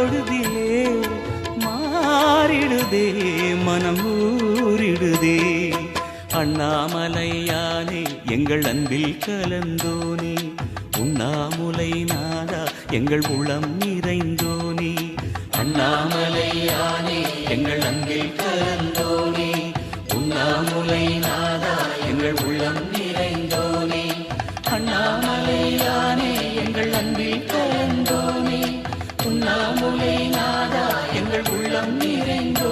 பொழுதிலே மாறிடுதே மனம் ஊறிடுதே அண்ணாமலையானே எங்கள் அன்பில் கலந்தோனே. உண்ணாமுலை நாதா எங்கள் உளம் நிறைந்தோனே. அண்ணாமலையானே எங்கள் அன்பில் கலந்தோனே. உண்ணாமுலை நாதா எங்கள் உள்ளம் நிறைந்தோனே போலே நாதா எங்கள் உள்ளம் நிறைந்தோ